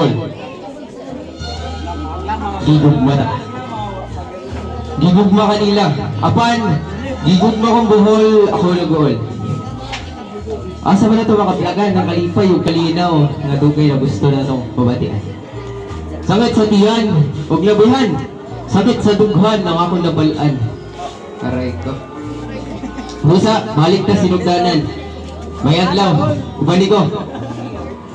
Paul. Gigugma na. Gigugma kanila. Apan, gigugma kong buhol, ako nag-uol. Asa ba na ito makaplagan ng kalipay yung kalinaw nga dugay na gusto na itong pabatian. Sakit sa tiyan, huwag labihan. Sakit sa dughan ng akong nabalaan. Aray ko. Musa, balik na sinugdanan. May adlaw, ubani ko.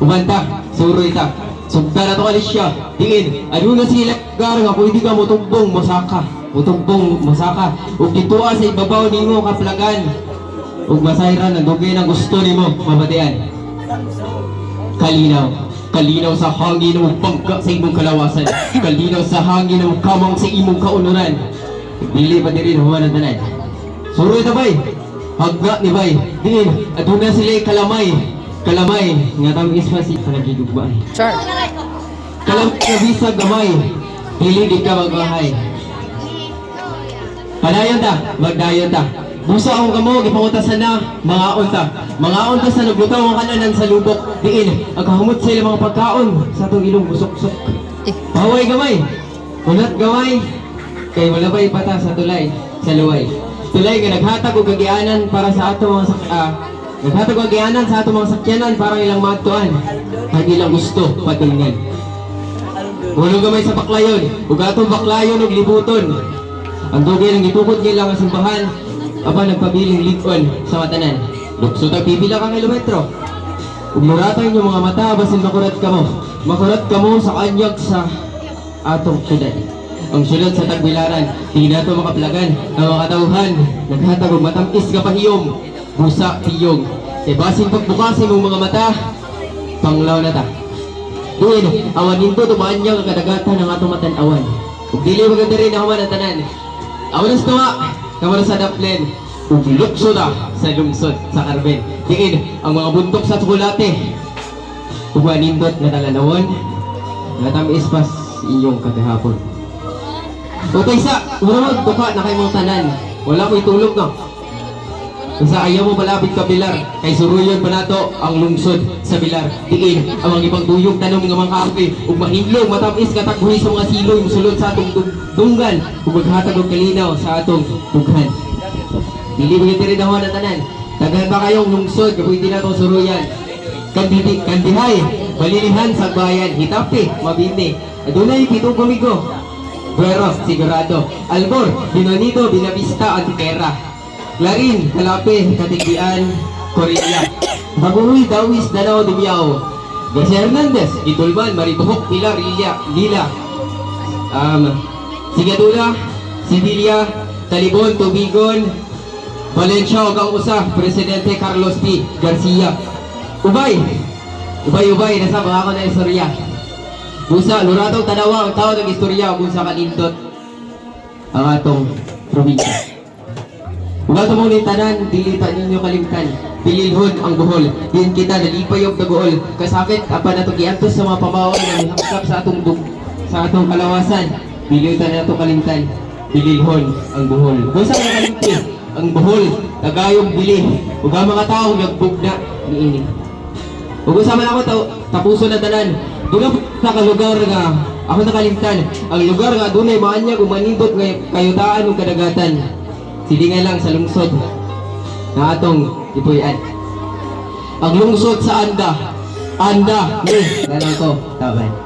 Umanta, suroy ta. Na to kalis siya. Tingin, ano na sila gar nga pwede ka mutumbong masaka. Mutumbong masaka. Ug ditoa sa ibabaw nimo kaplagan. Ug masayran ang dugay na gusto nimo mabatian. Kalinaw. Kalinaw sa hangin ng bangka sa imong kalawasan. Kalinaw sa hangin ng kamang sa imong kaunuran. Dili pa diri human ang tanan. Suroy ta bay. Hagga ni bay. Tingin, aduna sila kalamay. Kalamay nga tamis pa si panagigugma. Char. Kalamay nga bisag gamay. Dili di ka magbahay. Padayon ta, magdayon ta. Busa akong kamo, gipangutasan na, mga unta. Mga unta sa naglutaw ang kananan sa lubok. Diin, ang kahumot sa ilang mga pagkaon sa atong ilong busok-sok. Eh. Paway gamay, kunat gamay, kay wala ba ipata sa tulay, sa luway. Tulay nga naghatag og kagianan para sa ato mga sak ah, naghatag og kagianan sa ato mga sakyanan para ilang matuan. Kag ilang gusto patungan. Ulo gamay sa baklayon, ug atong baklayon ug libuton. Ang dugay ng gitukod nila nga simbahan, aba nagpabiling ligon sa matanan. Lukso ta pipila ka kilometro. Ug muratay yung mga mata basin makurat ka mo. Makurat ka mo sa kanyag sa atong syudad. Ang syudad sa tagbilaran, hindi na ito makaplagan. Ang mga katauhan, naghatag og matamis ka pahiyom. Busa, piyong. E basin pagbukasin mong mga mata, panglaw na ta. Duin, awan nito tumaan niya ang kadagatan ng atong matanawan. Ug dili maganda rin ako tanan. Awan na sa tuwa, kamara sa daplen. Ug lukso na sa lungsod sa Carmen. Tingin, ang mga buntok sa tsukulate. Ug nindot nga talanawon. Nga tamis pas inyong kagahapon. Okay sa, murag duka na kay mong tanan. Wala ko'y tulog no. Sa ayaw mo malapit ka Pilar, kay suruyon pa nato ang lungsod sa Pilar. Diin, ang mga ibang tuyog tanong nga mga kape, ug mahinlong matamis ka tagbuhi sa mga siloy musulod sa atong dunggan, ug maghatag og kalinaw sa atong dughan. Dili mo rin ako na tanan. Tagan ba kayong lungsod, kapag hindi na itong suruyan. Kandidi, kandihay, malilihan sa bayan, hitapi, mabindi. Adunay, pitong kumigo. Pero, sigurado. Albor, Binonito, Binavista, Antiquera. Clarin, Kalape, Katigbian, Korea. Baguhuy, Dawis, Danao, Dumiao. Garcia Hernandez, Itulban, Maribuhok, Pilar, Lila, Lila. Um, Sigadula, Sibilia, Talibon, Tubigon, Valencia, ug ang usa, Presidente Carlos P. Garcia. Ubay, ubay, ubay, nasa mga ako na istorya. Busa, luratong tanawa, ang tao ng istorya, kung sa kanindot ang atong probinsya. Kung ato mong tanan, dilita ninyo kalimtan. Pililhon ang buhol. Din kita nalipayog na buhol. Kasakit, apa na giantos sa mga pamawag na nihapsap sa atong dug sa atong kalawasan. Pililitan na ito kalimtan. Pililhon ang buhol. Kung sa mga kalimti, ang buhol, tagayong bili. Ug ang mga tao, nagbug na niini. Ug sa man ako ta- tapuso na tanan. Duga sa kalugar nga ako nakalimtan. Ang lugar nga dunay maanyag ug manindot nga kayutaan ug kadagatan. Silingan lang sa lungsod na atong ipuyan. Ang lungsod sa Anda. Anda, ni, ganun ko, tawag.